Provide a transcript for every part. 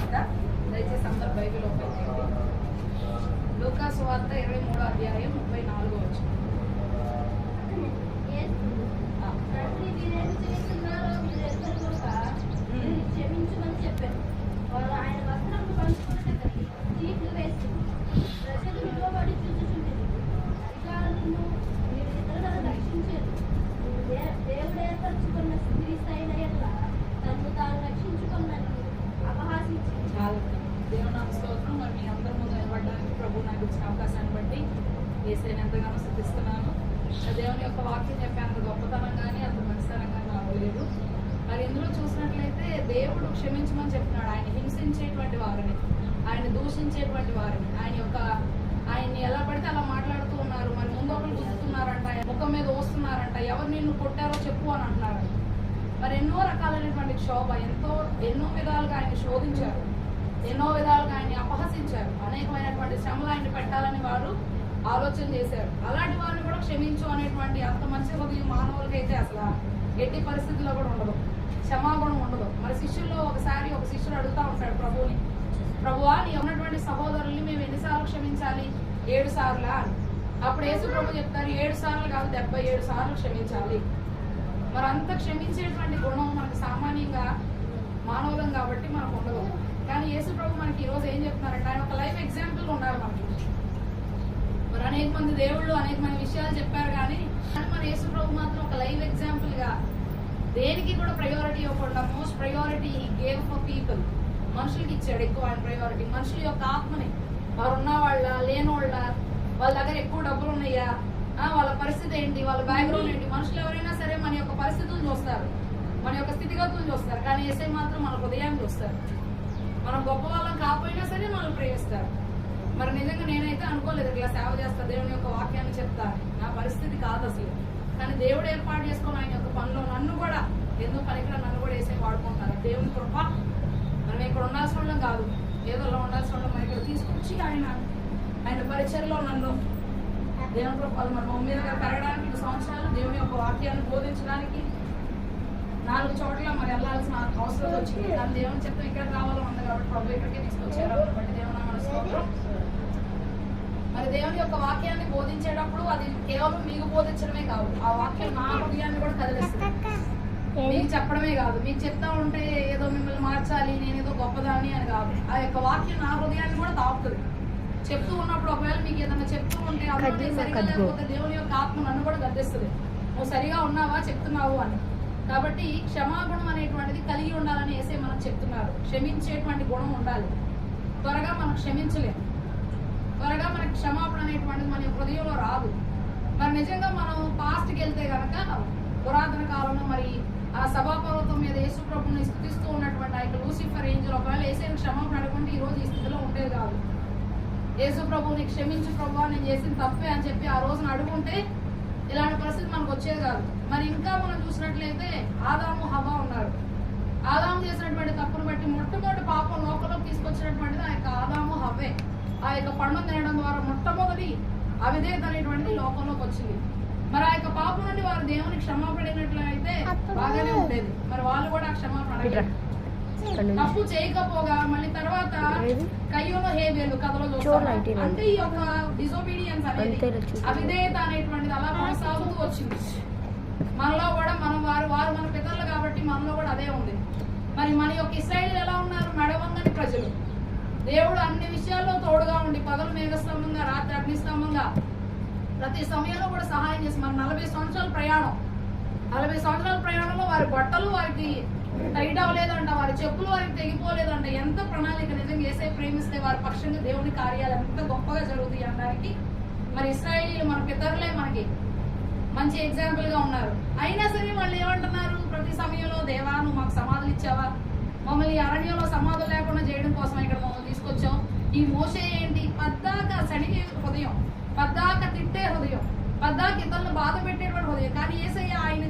వార్త దయచేసి అందరు బైబిల్ ఓపెన్ చేయండి. లూకాసు వార్త ఇరవై మూడో అధ్యాయం ముప్పై నాలుగో వచ్చింది తండ్రి మీరేమి చేస్తున్నారో మీరు ఎరుగరు కనుక వీరిని క్షమించమని చెప్పారు. వారు ఆయన వస్త్రములు పంచుకొనుటకై చీట్లు వేసిరి. ప్రజలు నిలువబడి చూచుచుండిరి. అధికారులను మీరు ఇతరులను రక్షించేది. దే- దేవుడు ఏర్పరచుకున్న స్త్రీ స్థాయిల ఎడల తన్ను తాను రక్షించుకున్నట్టు అపహాసించింది. చాలు దేవునామ స్తోత్రం మరి మీ అందరి ముందు నిలబడడానికి ప్రభు నాకు ఇచ్చిన అవకాశాన్ని బట్టి ఏసైనా ఎంతగానో స్థుతిస్తున్నాను దేవుని యొక్క వాక్యం చెప్పే అంత గొప్పతనం కానీ అంత మంచితనం కానీ నాకు లేదు. మరి ఇందులో చూసినట్లయితే దేవుడు క్షమించమని చెప్తున్నాడు. ఆయన హింసించేటువంటి వారిని ఆయన దూషించేటువంటి వారిని ఆయన యొక్క ఆయన్ని ఎలా పడితే అలా మాట్లాడుతూ ఉన్నారు. మరి ముందు ఒకరు గుర్తున్నారంట ముఖం మీద వస్తున్నారంట ఎవరు నిన్ను కొట్టారో చెప్పు అని అంటున్నారు మరి ఎన్నో రకాలైనటువంటి క్షోభ ఎంతో ఎన్నో విధాలుగా ఆయన శోధించారు. ఎన్నో విధాలుగా ఆయన కట్టాలని పెట్టాలని వారు ఆలోచన చేశారు. అలాంటి వారిని కూడా క్షమించు అనేటువంటి అంత మంచి హృదయం మానవులకైతే అసలు ఎట్టి పరిస్థితుల్లో కూడా ఉండదు. క్షమాగుణం ఉండదు. మరి శిష్యుల్లో ఒకసారి ఒక శిష్యుడు అడుగుతా ఉంటాడు ప్రభువుని ప్రభువా నీ ఉన్నటువంటి సహోదరుల్ని మేము ఎన్నిసార్లు క్షమించాలి? ఏడు సార్లా? అని. అప్పుడు యేసు ప్రభు చెప్తారు ఏడు సార్లు కాదు డెబ్బై ఏడు సార్లు క్షమించాలి. మరి అంత క్షమించేటువంటి గుణం మనకు సామాన్యంగా మానవులం కాబట్టి మనకు ఉండదు. కానీ యేసు ప్రభు మనకి ఈరోజు ఏం చెప్తున్నారంటే ఆయన ఒక లైఫ్ ఎగ్జాంపుల్ అనేక మంది దేవుళ్ళు అనేక మంది విషయాలు చెప్పారు కానీ మన యేసు ప్రభు మాత్రం ఒక లైవ్ ఎగ్జాంపుల్గా దేనికి కూడా ప్రయారిటీ ఇవ్వకుండా most priority gave for people మనుషులకి ఇచ్చాడు ఎక్కువ ఆయన ప్రయారిటీ మనుషుల యొక్క ఆత్మని. వారు ఉన్న వాళ్ళ లేనోళ్ళ వాళ్ళ దగ్గర ఎక్కువ డబ్బులు ఉన్నాయా? వాళ్ళ పరిస్థితి ఏంటి? వాళ్ళ బ్యాక్గ్రౌండ్ ఏంటి? మనుషులు ఎవరైనా సరే మన యొక్క పరిస్థితులు చూస్తారు. మన యొక్క స్థితిగతులు చూస్తారు. కానీ ఏసై మాత్రం మన హృదయాన్ని చూస్తారు. మనం గొప్ప వాళ్ళం కాకపోయినా సరే మనల్ని ప్రేమిస్తారు. మరి నిజంగా నేనైతే అనుకోలేదు ఇట్లా సేవ చేస్తా దేవుని యొక్క వాక్యాన్ని చెప్తా. నా పరిస్థితి కాదు అసలు. కానీ దేవుడు ఏర్పాటు చేసుకుని ఆయన యొక్క పనిలో నన్ను కూడా ఎందుకు పనికిరా నన్ను కూడా వేసే వాడుకుంటారు దేవుని కృప. మనం ఇక్కడ ఉండాల్సిన వాళ్ళం కాదు. ఏదో అలా ఉండాల్సిన వాళ్ళం మనం ఇక్కడ తీసుకొచ్చి ఆయన ఆయన పరిచయలో నన్ను దేవుని కృపలు మన మమ్మీ దగ్గర పెరగడానికి సంవత్సరాలు దేవుని యొక్క వాక్యాన్ని బోధించడానికి నాలుగు చోట్ల మరి వెళ్ళాల్సిన అవసరం వచ్చింది. దాని దేవుని చెప్తే ఇక్కడ రావాలో ఉంది కాబట్టి ప్రభు ఇక్కడికే తీసుకొచ్చారు. కాబట్టి దేవుని మన స్తోత్రం. మరి దేవుని యొక్క వాక్యాన్ని బోధించేటప్పుడు అది కేవలం మీకు బోధించడమే కాదు. ఆ వాక్యం నా హృదయాన్ని కూడా కదిలిస్తుంది. మీకు చెప్పడమే కాదు. మీకు చెప్తా ఉంటే ఏదో మిమ్మల్ని మార్చాలి నేను ఏదో గొప్పదాన్ని అని కాదు. ఆ యొక్క వాక్యం నా హృదయాన్ని కూడా తాకుతుంది. చెప్తూ ఉన్నప్పుడు ఒకవేళ మీకు ఏదైనా చెప్తూ ఉంటే లేకపోతే దేవుని యొక్క ఆత్మ నన్ను కూడా గద్దిస్తుంది. నువ్వు సరిగా ఉన్నావా? చెప్తున్నావు అని. కాబట్టి క్షమాగుణం అనేటువంటిది కలిగి ఉండాలని వేసే మనకు చెప్తున్నారు క్షమించేటువంటి గుణం ఉండాలి. త్వరగా మనం క్షమించలేము. త్వరగా మనకి క్షమాపణ అనేటువంటిది మన హృదయంలో రాదు. మరి నిజంగా మనం పాస్ట్కి వెళ్తే కనుక పురాతన కాలంలో మరి ఆ సభాపర్వతం మీద యేసుప్రభుని స్థుతిస్తూ ఉన్నటువంటి ఆ యొక్క లూసిఫర్ ఏంజల్ ఒకవేళ వేసే క్షమాపణ అడుగుంటే ఈ రోజు ఈ స్థితిలో ఉండేది కాదు. యేసుప్రభుని క్షమించు ప్రభు నేను చేసిన తప్పే అని చెప్పి ఆ రోజున అడుగుంటే ఇలాంటి పరిస్థితి మనకు వచ్చేది కాదు. మరి ఇంకా మనం చూసినట్లయితే ఆదాము హవా ఉన్నారు. ఆదాము చేసినటువంటి తప్పును బట్టి మొట్టమొదటి పాపం లోకంలోకి తీసుకొచ్చినటువంటిది ఆ యొక్క ఆదాము హవే. ఆ యొక్క పండుగ తినడం ద్వారా మొట్టమొదటి అవిధేయత అనేటువంటిది లోకంలోకి వచ్చింది. మరి ఆ యొక్క పాపం నుండి వారు దేవుని క్షమాపడినట్లయితే బాగానే ఉండేది. మరి వాళ్ళు కూడా ఆ క్షమాపణ. తప్పు చేయకపోగా మళ్ళీ తర్వాత కయ్యూను హేబేలు కథలో చూస్తాం. అంటే ఈ యొక్క డిసోబీడియన్స్ అనేది అవిధేయత అనేటువంటిది అలా కొనసాగుతూ వచ్చింది. మనలో కూడా మనం వారు వారు మన పితరులు కాబట్టి మనలో కూడా అదే ఉంది. మరి మన యొక్క ఇస్రాయిల్ ఎలా ఉన్నారు? మెడవంగని ప్రజలు. దేవుడు అన్ని విషయాల్లో తోడుగా ఉండి పగలు మేఘస్తంభంగా రాత్రి అగ్నిస్తంభంగా ప్రతి సమయంలో కూడా సహాయం చేసి మన నలభై సంవత్సరాల ప్రయాణం. నలభై సంవత్సరాల ప్రయాణంలో వారి బట్టలు వారికి టైట్ అవ్వలేదంట వారి చెప్పులు వారికి తెగిపోలేదంట. ఎంత ప్రణాళిక నిజంగా ఏసై ప్రేమిస్తే వారి పక్షంగా దేవుని కార్యాలు ఎంత గొప్పగా జరుగుతాయి అనడానికి మరి ఇస్రాయేలీలు మన పితరులే మనకి మంచి ఎగ్జాంపుల్గా ఉన్నారు. అయినా సరే వాళ్ళు ఏమంటున్నారు? ప్రతి సమయంలో దేవా నువ్వు మాకు సమాధులు ఇచ్చావా? మమ్మల్ని అరణ్యంలో సమాధులు లేకుండా చేయడం కోసం ఇక్కడ మమ్మల్ని తీసుకొచ్చాం. ఈ మోసే ఏంటి? పద్దాక సణిగే హృదయం. పద్దాక తిట్టే హృదయం. పద్దాక ఇతరులను బాధ పెట్టేటువంటి హృదయం. కానీ ఏసయ్య ఆయన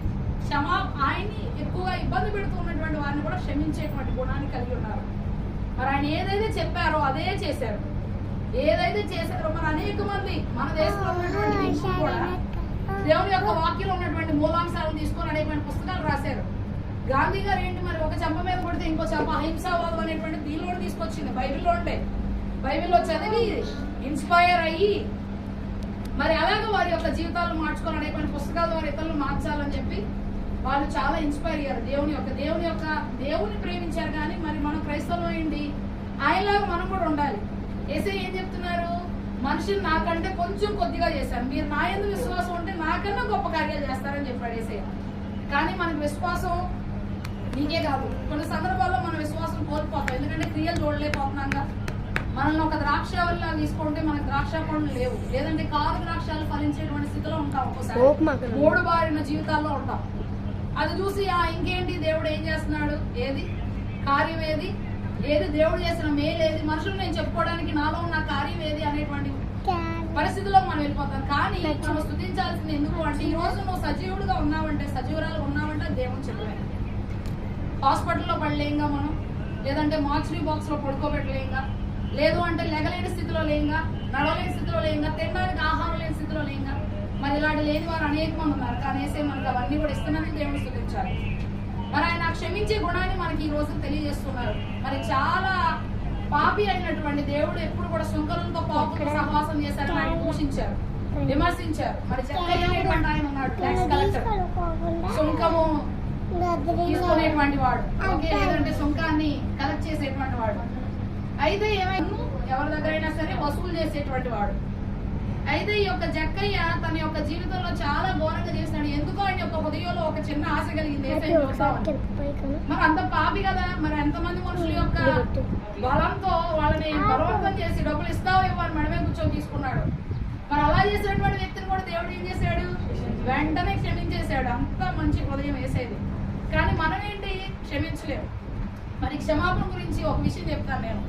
క్షమా ఆయన్ని ఎక్కువగా ఇబ్బంది పెడుతున్నటువంటి వారిని కూడా క్షమించేటువంటి గుణాన్ని కలిగి ఉన్నారు. మరి ఆయన ఏదైతే చెప్పారో అదే చేశారు. ఏదైతే చేశారో మరి అనేక మంది మన దేశంలో ఉన్నటువంటి కూడా దేవుని యొక్క వాక్యంలో ఉన్నటువంటి మూలాంశాలను తీసుకొని అనేకమైన పుస్తకాలు రాశారు. గాంధీ గారు ఏంటి మరి? ఒక చెంప మీద కొడితే ఇంకో చెంప అహింసావాదం అనేటువంటి దీనిలో తీసుకొచ్చింది బైబిల్లో ఉండే. బైబిల్లో చదివి ఇన్స్పైర్ అయ్యి మరి అలాగే వారి యొక్క జీవితాలు మార్చుకోవాలి అనేటువంటి పుస్తకాలు వారి ఇతరులు మార్చాలని చెప్పి వాళ్ళు చాలా ఇన్స్పైర్ అయ్యారు. దేవుని యొక్క దేవుని యొక్క దేవుని ప్రేమించారు కానీ మరి మనం క్రైస్తవం అయింది ఆయనలాగా మనం కూడా ఉండాలి. ఏసే ఏం చెప్తున్నారు? మనుషులు నాకంటే కొంచెం కొద్దిగా చేశారు. మీరు నా ఎందుకు విశ్వాసం ఉంటే నాకన్నా గొప్ప కార్యాలు చేస్తారని చెప్పాడు ఏసే. కానీ మనకు విశ్వాసం నీకే కాదు. కొన్ని సందర్భాల్లో మన విశ్వాసం కోల్పోతాం. ఎందుకంటే క్రియలు చూడలేకపోతున్నాగా మనల్ని ఒక ద్రాక్ష వల్ల తీసుకుంటే మనకు ద్రాక్ష పండ్లు లేవు. లేదంటే కారు ద్రాక్షాలు ఫలించేటువంటి స్థితిలో ఉంటాం ఒక్కోసారి. మూడు బారిన జీవితాల్లో ఉంటాం. అది చూసి ఆ ఇంకేంటి? దేవుడు ఏం చేస్తున్నాడు? ఏది? కార్యం ఏది? ఏది దేవుడు చేసిన మేలు ఏది? మనుషులు నేను చెప్పుకోవడానికి నాలో ఉన్న కార్యం ఏది అనేటువంటి పరిస్థితిలో మనం వెళ్ళిపోతాం. కానీ మనం స్థుతించాల్సింది ఎందుకు అంటే ఈ రోజు నువ్వు సజీవుడుగా ఉన్నావంటే సజీవురాలు ఉన్నావంటే దేవుని చెప్పలేదు హాస్పిటల్లో పడలేంగా మనం? లేదంటే మార్చరీ బాక్స్లో పడుకోబెట్టలేంగా? లేదు అంటే లెగలేని స్థితిలో లేంగా? నడవలేని స్థితిలో లేంగా? తినడానికి ఆహారం లేని స్థితిలో లేంగా? మరి ఇలాంటి లేని వారు అనేక మంది ఉన్నారు. కానీ మనకు అవన్నీ కూడా ఇస్తున్నానని దేవుడు స్థుతించాలి మరి ఆయన క్షమించే గుణాన్ని మనకి ఈ రోజు తెలియజేస్తున్నారు. మరి చాలా పాపి అయినటువంటి దేవుడు ఎప్పుడు కూడా శుంకరులతో పాపులతో సహవాసం చేశారని ఆయన దూషించారు విమర్శించారు. మరి జక్కయ్య ఆయన ఉన్నాడు ట్యాక్స్ కలెక్టర్ సుంకము తీసుకునేటువంటి వాడు. ఓకే లేదంటే సుంకాన్ని కలెక్ట్ చేసేటువంటి వాడు. అయితే ఏమైనా ఎవరి దగ్గరైనా సరే వసూలు చేసేటువంటి వాడు. అయితే ఈ యొక్క జక్కయ్య తన యొక్క జీవితంలో చాలా ఘోరంగా చేసినాడు. ఎందుకో ఆయన యొక్క హృదయంలో ఒక చిన్న ఆశ కలిగింది. మరి అంత పాపి కదా. మరి ఎంతమంది మనుషుల యొక్క బలంతో వాళ్ళని బలవంతం చేసి డబ్బులు ఇస్తావు ఇవ్వని మనమే కూర్చొని తీసుకున్నాడు. మరి అలా చేసినటువంటి వ్యక్తిని కూడా దేవుడు ఏం చేశాడు? వెంటనే క్షమించేశాడు. అంత మంచి హృదయం వేసేది కానీ మనం ఏంటి క్షమించలేము. మరి క్షమాపణ గురించి ఒక విషయం చెప్తాను నేను.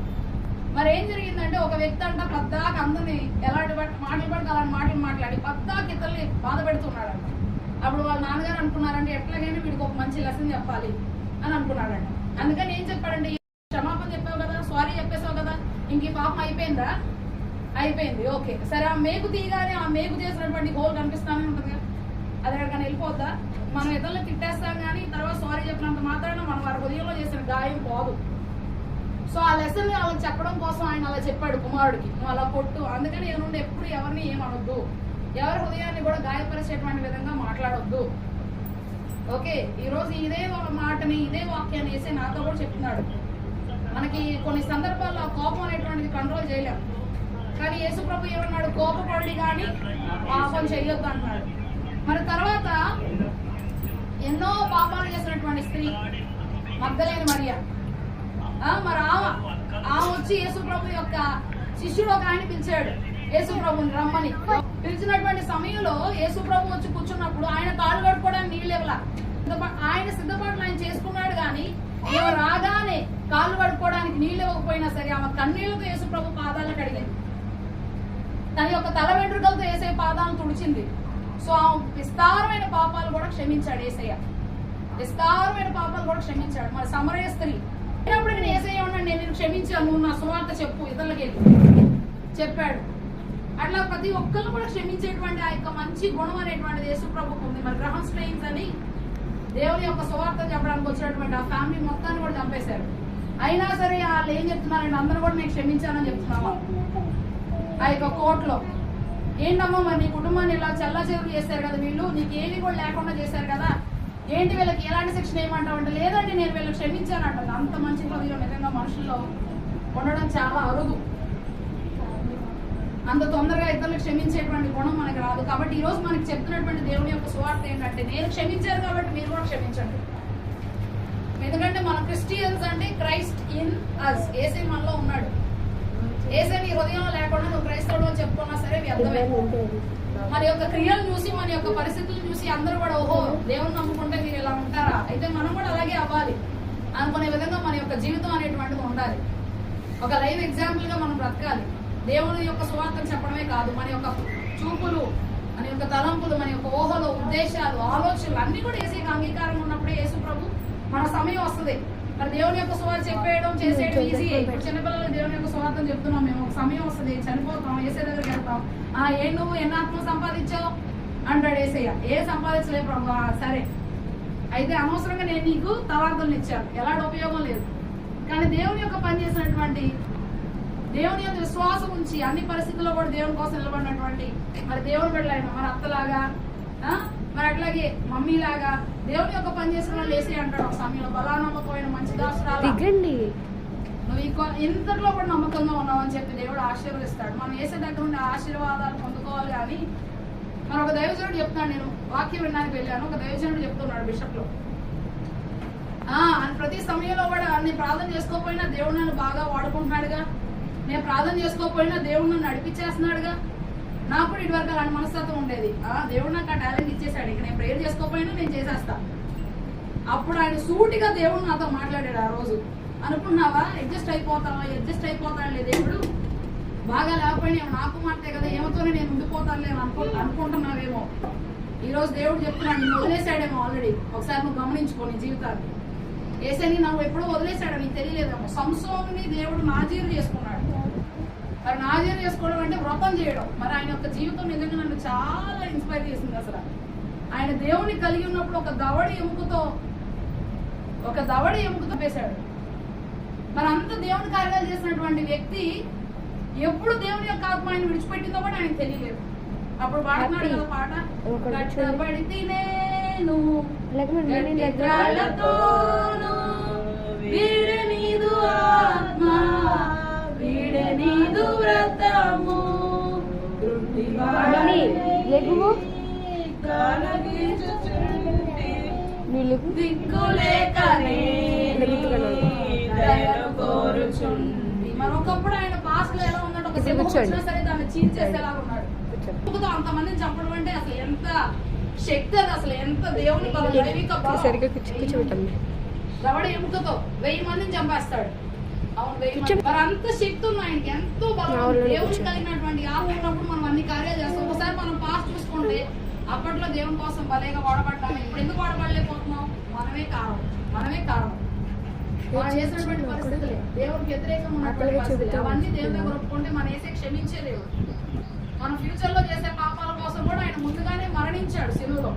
మరి ఏం జరిగిందంటే ఒక వ్యక్తి అంట పద్దాక అందరిని ఎలాంటి మాటలు పడితే అలాంటి మాటలు మాట్లాడి పద్దాక ఇతరుల్ని బాధ పెడుతున్నాడంట. అప్పుడు వాళ్ళ నాన్నగారు అనుకున్నారంటే ఎట్లాగైనా వీడికి ఒక మంచి లెసన్ చెప్పాలి అని అనుకున్నాడంట. అందుకని ఏం చెప్పాడంటే క్షమాపణ చెప్పావు కదా సారీ చెప్పేసావు కదా ఇంక పాపం అయిపోయిందా? అయిపోయింది. ఓకే. సరే ఆ మేకు తీయగానే ఆ మేకు చేసినటువంటి హోల్ కనిపిస్తానే ఉంటుంది కదా. అది ఎక్కడికైనా వెళ్ళిపోద్దా? మనం ఇతరులు తిట్టేస్తాం కానీ తర్వాత సారీ చెప్పినంత మాత్రాన మనం వారి హృదయంలో చేసిన గాయం పోదు సో ఆ లెసన్ వాళ్ళకి చెప్పడం కోసం ఆయన అలా చెప్పాడు కుమారుడికి. నువ్వు అలా కొట్టు. అందుకని నేను నుండి ఎప్పుడు ఎవరిని ఏమనొద్దు ఎవరి హృదయాన్ని కూడా గాయపరిచేటువంటి విధంగా మాట్లాడొద్దు. ఓకే ఈ రోజు ఇదే మాటని ఇదే వాక్యాన్ని వేసి నాతో కూడా చెప్తున్నాడు. మనకి కొన్ని సందర్భాల్లో కోపం అనేటువంటిది కంట్రోల్ చేయలేం. కానీ యేసు ప్రభు ఏమన్నాడు? కోపపడి కానీ పాపం చేయొద్దు అన్నాడు. మరి తర్వాత ఎన్నో పాపాలు చేసినటువంటి స్త్రీ మగ్గలేని మరియా. మరి ఆమె ఆమె వచ్చి యేసుప్రభు యొక్క శిష్యుడు ఒక ఆయన పిలిచాడు. యేసుప్రభుని రమ్మని. పిలిచినటువంటి సమయంలో యేసుప్రభు వచ్చి కూర్చున్నప్పుడు ఆయన కాలు కట్టుకోవడానికి నీళ్ళు ఇవ్వాల ఆయన సిద్ధపాట్లు ఆయన చేసుకున్నాడు కానీ ఈమె రాగానే కాళ్ళు కడుక్కోవడానికి నీళ్ళు ఇవ్వకపోయినా సరే ఆమె కన్నీళ్ళతో యేసుప్రభు పాదాలను కడిగింది తన యొక్క తల వెంట్రుకలతో వేసే పాదాలను తుడిచింది. సో ఆ విస్తారమైన పాపాలు కూడా క్షమించాడు ఏసయ్య. విస్తారమైన పాపాలు కూడా క్షమించాడు. మరి సమరయ స్త్రీ. అయినప్పుడు నేను ఏసయ్య ఉన్నాను నేను క్షమించాను నా సువార్త చెప్పు ఇతరులకి వెళ్ళి. చెప్పాడు. అట్లా ప్రతి ఒక్కరు కూడా క్షమించేటువంటి ఆ యొక్క మంచి గుణం అనేటువంటిది యేసుప్రభుకు ఉంది. మరి గ్రహం స్ట్రెయిన్స్ అని దేవుని యొక్క సువార్త చెప్పడానికి వచ్చినటువంటి ఆ ఫ్యామిలీ మొత్తాన్ని కూడా చంపేశారు. అయినా సరే వాళ్ళు ఏం చెప్తున్నారంటే అందరూ కూడా నేను క్షమించానని చెప్తున్నావా? ఆ యొక్క కోర్టులో. ఏంటమ్మా మరి నీ కుటుంబాన్ని ఇలా చల్లా చేశారు కదా వీళ్ళు? నీకు ఏది కూడా లేకుండా చేశారు కదా? ఏంటి వీళ్ళకి ఎలాంటి శిక్షణ ఏమంటావు అంటే లేదండి నేను వీళ్ళకి క్షమించాను అంటాను అంత మంచి హృదయం నిజంగా మనుషుల్లో ఉండడం చాలా అరుదు. అంత తొందరగా ఇతరులు క్షమించేటువంటి గుణం మనకి రాదు. కాబట్టి ఈ రోజు మనకి చెప్తున్నటువంటి దేవుని యొక్క స్వార్థ ఏంటంటే నేను క్షమించాను కాబట్టి మీరు కూడా క్షమించండి. ఎందుకంటే మన క్రిస్టియన్స్ అంటే క్రైస్ట్ ఇన్ అస్ ఏసే మనలో ఉన్నాడు. ఏసే నీ హృదయం లేకుండా నువ్వు క్రైస్తవుడు అని చెప్పుకున్నా సరే వ్యర్థమే మన యొక్క క్రియలు చూసి మన యొక్క పరిస్థితులను చూసి అందరూ కూడా ఓహో దేవుని నమ్ముకుంటే మీరు ఇలా ఉంటారా? అయితే మనం కూడా అలాగే అవ్వాలి. అనుకునే విధంగా మన యొక్క జీవితం అనేటువంటిది ఉండాలి. ఒక లైవ్ ఎగ్జాంపుల్గా మనం బ్రతకాలి. దేవుని యొక్క సువార్తను చెప్పడమే కాదు మన యొక్క చూపులు మన యొక్క తలంపులు మన యొక్క ఊహలు ఉద్దేశాలు ఆలోచనలు అన్ని కూడా ఏసీకి అంగీకారం ఉన్నప్పుడే యేసు ప్రభు మన సమయం వస్తుంది. మరి దేవుని యొక్క సువార్త చెప్పేయడం చేసేయడం ఈజీ చిన్నపిల్లలకు దేవుని యొక్క సువార్తను చెప్తున్నాం. మేము ఒక సమయం వస్తుంది. చనిపోతాం. ఏసే దగ్గరికి వెళ్తాం. ఆ ఏ నువ్వు ఎన్ని ఆత్మ సంపాదించావు? అంటాడు ఏసయ్య. ఏ సంపాదించలే ప్రభు. "ఆ, సరే. అయితే అనవసరంగా నేను నీకు తలాంతులను ఇచ్చాను. ఎలాంటి ఉపయోగం లేదు. కానీ దేవుని యొక్క పని చేసినటువంటి దేవుని యొక్క విశ్వాసం ఉంచి అన్ని పరిస్థితుల్లో కూడా దేవుని కోసం నిలబడినటువంటి మరి దేవుని బిడ్డలైన మరి అత్తలాగా ఆ, మరి అట్లాగే మమ్మీ లాగా దేవుని యొక్క పని చేసిన వాళ్ళు వేసి అంటాడు ఒక సమయంలో బలానమ్మకమైన మంచి దాసురాలా? దిగండి. నువ్వు ఇంకో ఇంతలో కూడా నమ్మకంగా ఉన్నావు అని చెప్పి దేవుడు ఆశీర్వదిస్తాడు. మనం వేసే దగ్గర ఉండే ఆశీర్వాదాలు పొందుకోవాలి కానీ మన ఒక దైవజనుడు చెప్తాను నేను వాక్యం వినడానికి వెళ్ళాను. ఒక దైవజనుడు చెప్తున్నాడు బిషప్లో ఆ, అని ప్రతి సమయంలో కూడా నేను ప్రార్థన చేసుకోకపోయినా దేవుడు నన్ను బాగా వాడుకుంటున్నాడుగా. నేను ప్రార్థన చేసుకోకపోయినా దేవుడు నన్ను నడిపించేస్తున్నాడుగా. నాకు కూడా ఇటువరకు అలాంటి మనస్తత్వం ఉండేది. ఆ, దేవుడు నాకు ఆ టాలెంట్ ఇచ్చేసాడు ఇక నేను ప్రేయర్ చేసుకోకపోయినా నేను చేసేస్తా. అప్పుడు ఆయన సూటిగా దేవుడు నాతో మాట్లాడాడు ఆ రోజు. అనుకున్నావా? అడ్జస్ట్ అయిపోతావా? అడ్జస్ట్ అయిపోతాడులే దేవుడు బాగా లేకపోయినా నాకు మాటే కదా ఏమతోనే నేను ఉండిపోతానులే అనుకో అనుకుంటున్నావేమో. ఈ రోజు దేవుడు చెప్తున్నాడు నేను వదిలేశాడేమో ఆల్రెడీ ఒకసారి నువ్వు గమనించుకో నీ జీవితాన్ని. ఏసని నాకు ఎప్పుడో వదిలేశాడు నీకు తెలియలేదేమో. సంసోని దేవుడు నాజీరు చేసుకున్నాడు. మరి నాజీరు చేసుకోవడం అంటే వ్రతం చేయడం. మరి ఆయన యొక్క జీవితం నిజంగా నన్ను చాలా ఇన్స్పైర్ చేసింది అసలు. ఆయన దేవుని కలిగి ఉన్నప్పుడు ఒక దవడి ఎముకతో ఒక దవడి ఎముకతో వేశాడు. మరి అంత దేవుని కార్యాలు చేసినటువంటి వ్యక్తి ఎప్పుడు దేవుని యొక్క ఆత్మ ఆయన విడిచిపెట్టిందో కూడా ఆయన తెలియలేదు. అప్పుడు పాడుతున్నాడు కదా పాట? ఒకటి చూడండి. కట్టబడి తినేను లేకపోతే నేను ఆత్మ. వ్రతము. దిక్కులేకనే కోరుచుండి. మరి ఒకప్పుడు ఆయన పాస్ట్లో ఎలా ఉన్నాడు ఒక సింహం. వచ్చినా సరే దాన్ని చీల్చేసేలాగా ఉన్నాడు అంతమందిని చంపడం అంటే అసలు ఎంత శక్తి అది అసలు ఎంత దేవుని బలం దైవిక బలం. సరిగ్గా కూర్చో కూర్చోబెట్టండి దవడ ఎముకతో వెయ్యి మందిని చంపేస్తాడు అంత శక్తి ఉంది ఆయనకి. ఎంతో కూర్చో. కలిగినటువంటి ఆత్మ ఉన్నప్పుడు మనం అన్ని కార్యాలు చేస్తాం. ఒకసారి మనం పాస్ చూసుకుంటే అప్పట్లో దేవుని కోసం భలేగా వాడబడ్డాము. ఇప్పుడు ఎందుకు వాడబడలేకపోతున్నాం? మనమే కారణం మనమే కారణం మనం చేసినటువంటి పరిస్థితులే. దేవునికి వ్యతిరేకంగా ఉన్నటువంటి పరిస్థితులు. అవన్నీ దేవుని దగ్గర ఒప్పుకుంటే మన వేసే క్షమించే దేవుడు మన ఫ్యూచర్లో చేసే పాపాల కోసం కూడా ఆయన ముందుగానే మరణించాడు సిలువలో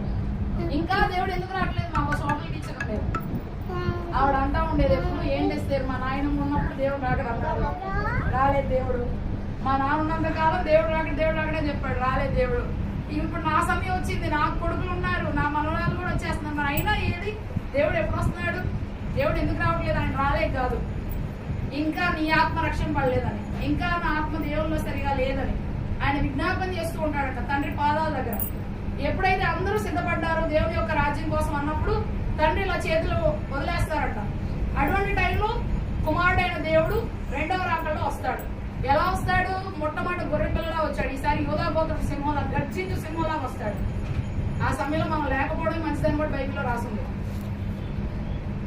ఇంకా దేవుడు ఎందుకు రావట్లేదు? మా కోసం ఆవిడ అంటా ఉండేది ఎప్పుడు ఏం చేస్తారు మా నాయన ఉన్నప్పుడు దేవుడు రాకడ రాలేదు దేవుడు. మా నాన్న ఉన్నంత కాలం దేవుడు రాకడ దేవుడు రాకడే చెప్పాడు. రాలేదు దేవుడు. ఇప్పుడు నా సమయం వచ్చింది. నాకు కొడుకులు ఉన్నారు. నా మనవరాలు కూడా వచ్చేస్తున్నారు. మరి అయినా ఏది? దేవుడు ఎప్పుడు వస్తున్నాడు? దేవుడు ఎందుకు రావట్లేదు ఆయన రాలేదు కాదు. ఇంకా నీ ఆత్మ రక్షణ పడలేదని. ఇంకా నా ఆత్మ దేవుల్లో సరిగా లేదని ఆయన విజ్ఞాపన చేస్తూ ఉంటాడంట తండ్రి పాదాల దగ్గర. ఎప్పుడైతే అందరూ సిద్ధపడ్డారో దేవుని యొక్క రాజ్యం కోసం అన్నప్పుడు తండ్రి ఇలా చేతులు వదిలేస్తారంట. అటువంటి టైంలో కుమారుడైన దేవుడు రెండవ రాకల్లో వస్తాడు. ఎలా వస్తాడు? మొట్టమొదటి గొర్రె పిల్లలా వచ్చాడు. ఈసారి యోగా గోత్రపు సింహంలా గర్జించు సింహంలాగా వస్తాడు. ఆ సమయంలో మనం లేకపోవడం మంచిదని కూడా బైబిల్లో రాసింది.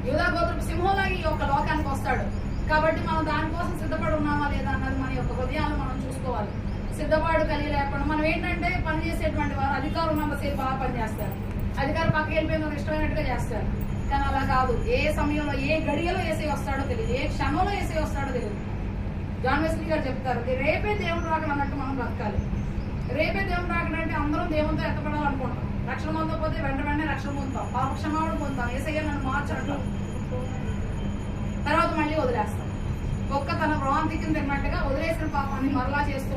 యూదా గోత్రపు సింహంలాగా ఈ యొక్క లోకానికి వస్తాడు. కాబట్టి మనం దానికోసం సిద్ధపడి ఉన్నామా లేదా అన్నది మన యొక్క హృదయాలు మనం చూసుకోవాలి. సిద్ధపాటు కలిగి లేకుండా మనం ఏంటంటే పనిచేసేటువంటి వారు అధికారం ఉన్నంతసేపు బాగా పని చేస్తారు అధికారం పక్కకి వెళ్ళిపోయిన ఇష్టమైనట్టుగా చేస్తారు. కానీ అలా కాదు. ఏ సమయంలో ఏ గడియలో వేసే వస్తాడో తెలియదు. ఏ క్షణంలో వేసే వస్తాడో తెలియదు. జాన్ వెస్లీ గారు చెప్తారు "ఇది రేపే దేవుడు రాకడం అన్నట్టు మనం బ్రతకాలి. రేపే దేవుడు రాకడం అంటే అందరం దేవునితో ఎత్తపడాలనుకుంటాం. రక్షణ పొందకపోతే వెంట వెంటనే రక్షణ పొందుతాం. పాప క్షమాపణ పొందుతాం. ఏసయ్య నన్ను మార్చడం. తర్వాత మళ్ళీ వదిలేస్తాం. ఒక్క తన భ్రాంతికి తిన్నట్టుగా వదిలేసిన పాపాన్ని మరలా చేస్తూ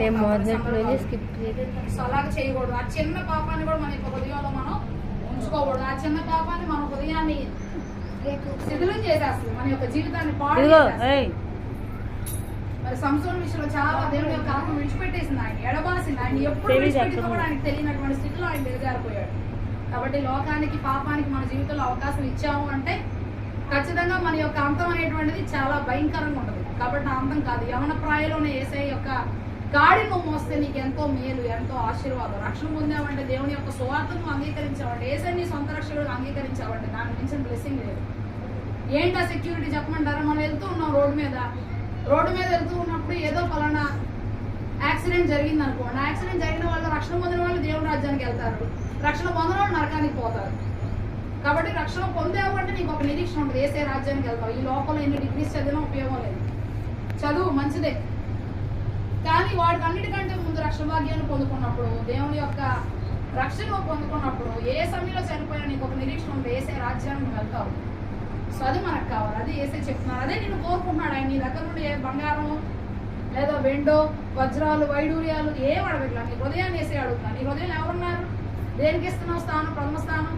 సో అలాగ చేయకూడదు. ఆ చిన్న పాపాన్ని కూడా మన యొక్క హృదయంలో మనం ఉంచుకోకూడదు ఆ చిన్న పాపాన్ని మన హృదయాన్ని శిథిలం చేసేస్తుంది. మన యొక్క జీవితాన్ని పాడు మరి సంసోన్ విషయంలో చాలా దేవుని యొక్క ఆత్మ విడిచిపెట్టేసింది. ఆయన ఎడబాసింది. ఆయన ఎప్పుడు ఆయనకు తెలియనటువంటి స్థితిలో ఆయన దిగజారిపోయాడు. కాబట్టి లోకానికి పాపానికి మన జీవితంలో అవకాశం ఇచ్చాము అంటే ఖచ్చితంగా మన యొక్క అంతం అనేటువంటిది చాలా భయంకరంగా ఉంటుంది. కాబట్టి అంతం కాదు. యవన ప్రాయంలోనే ఏసే యొక్క కాడి నువ్వు మోస్తే నీకు ఎంతో మేలు ఎంతో ఆశీర్వాదం. రక్షణ పొందావంటే దేవుని యొక్క సువార్తను అంగీకరించావంటే ఏసై నీ సొంత రక్షకుడు అంగీకరించావంటే దాని మించిన బ్లెస్సింగ్ లేదు. ఏంటా సెక్యూరిటీ చెప్పమంటారా? మనం వెళ్తూ ఉన్నాం రోడ్డు మీద. రోడ్డు మీద వెళ్తూ ఉన్నప్పుడు ఏదో ఫలానా యాక్సిడెంట్ జరిగింది అనుకోండి యాక్సిడెంట్ జరిగిన వాళ్ళు రక్షణ పొందిన వాళ్ళు దేవుని రాజ్యానికి వెళ్తారు. రక్షణ పొందిన వాళ్ళు నరకానికి పోతారు. కాబట్టి రక్షణ పొందావు అంటే నీకు ఒక నిరీక్షణ ఉంటుంది. ఏసే రాజ్యానికి వెళ్తావు. ఈ లోపల ఎన్ని డిగ్రీస్ చదివినా ఉపయోగం లేదు. చదువు మంచిదే. కానీ వాడికి అన్నిటికంటే ముందు రక్షణ భాగ్యాన్ని పొందుకున్నప్పుడు దేవుని యొక్క రక్షణ పొందుకున్నప్పుడు ఏ సమయంలో చనిపోయినా నీకు ఒక నిరీక్షణ ఉంది ఏసే రాజ్యానికి వెళ్తావు. సో అది మనకు కావాలి. అది ఏసే చెప్తున్నారు. అదే నేను కోరుకుంటున్నాడు ఆయన నీ దగ్గర నుండి ఏ బంగారం లేదా వెండో వజ్రాలు వైడూర్యాలు ఏం అడగట్లా నీ హృదయాన్ని వేసే అడుగుతున్నా నీ హృదయం ఎవరున్నారు? దేనికి ఇస్తున్నావు స్థానం ప్రథమ స్థానం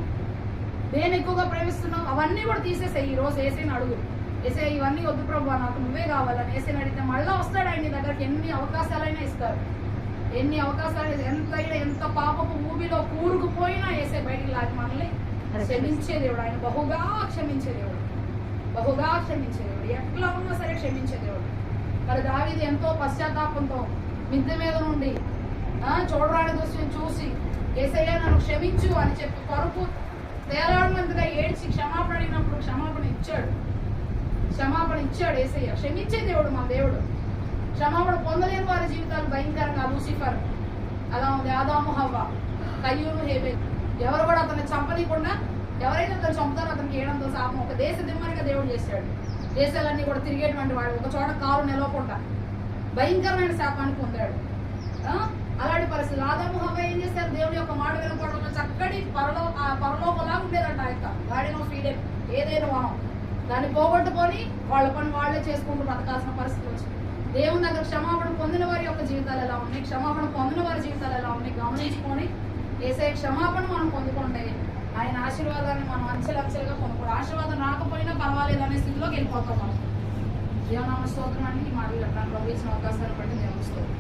దేని ఎక్కువగా ప్రేమిస్తున్నావు? అవన్నీ కూడా తీసేసాయి. ఈ రోజు వేసేని అడుగు. ఏసే ఇవన్నీ వద్దు ప్రభు నాకు నువ్వే కావాలని. ఏసైని అడిగితే మళ్ళీ వస్తాడు ఆయన దగ్గరికి? ఎన్ని అవకాశాలైనా ఇస్తారు. ఎన్ని అవకాశాలు ఎంతైనా ఎంత పాపపు ఊబిలో కూరుకుపోయినా వేసే బయటికి లాగి మనల్ని క్షమించే దేవుడు. ఆయన బహుగా క్షమించే దేవుడు. బహుగా క్షమించే దేవుడు. ఎట్లా ఉన్నా సరే క్షమించే దేవుడు. మరి దావీది ఎంతో పశ్చాత్తాపంతో మిద్దె మీద నుండి ఆ, చూడరాని దృశ్యం చూసి ఏసయ్య నన్ను క్షమించు అని చెప్పి పరుపు తేలాడినంతగా ఏడ్చి క్షమాపణ క్షమాపణ ఇచ్చాడు. క్షమాపణ ఇచ్చాడు ఏసయ్య. క్షమించే దేవుడు మా దేవుడు. క్షమాపణ పొందలేని వారి జీవితాలు భయంకరంగా లూసిఫర్. అలా ఉంది ఆదాము హవ్వ కయ్యూను హేబే ఎవరు కూడా అతన్ని చంపనీయకుండా ఎవరైతే అతను చంపుతారో అతనికి ఏడంతో సాపం. ఒక దేశ దిమ్మరిగా దేవుడు చేశాడు. దేశాలన్నీ కూడా తిరిగేటువంటి వాడు. ఒక చోట కారు నిలవకుండా భయంకరమైన శాపాన్ని పొందాడు. అలాంటి పరిస్థితులు. ఆదాము హవ్వ ఏం చేశారు? దేవుడు యొక్క మాట వినపడంలో చక్కటి పరలో ఆ పరలోకలా ఉండేదంట ఆ యొక్క. గార్డెన్ ఆఫ్ ఏదైనా వాహం దాన్ని పోగొట్టుకొని వాళ్ళ పని వాళ్ళే చేసుకుంటూ బ్రతకాల్సిన పరిస్థితి వచ్చింది. దేవుని దగ్గర క్షమాపణ పొందిన వారి యొక్క జీవితాలు ఎలా ఉన్నాయి? క్షమాపణ పొందిన వారి జీవితాలు ఎలా ఉన్నాయి? గమనించుకొని వేసే క్షమాపణ మనం పొందుకుంటే ఆయన ఆశీర్వాదాన్ని మనం అంచెలంచెలుగా పొందుకోవడం ఆశీర్వాదం రాకపోయినా పర్వాలేదు అనే స్థితిలోకి వెళ్ళిపోతాం మనం. దేవనామ స్తోత్రం అని ఈ మాటలు చెప్పడానికి అవకాశాన్ని బట్టి దేవుని స్తోత్రం.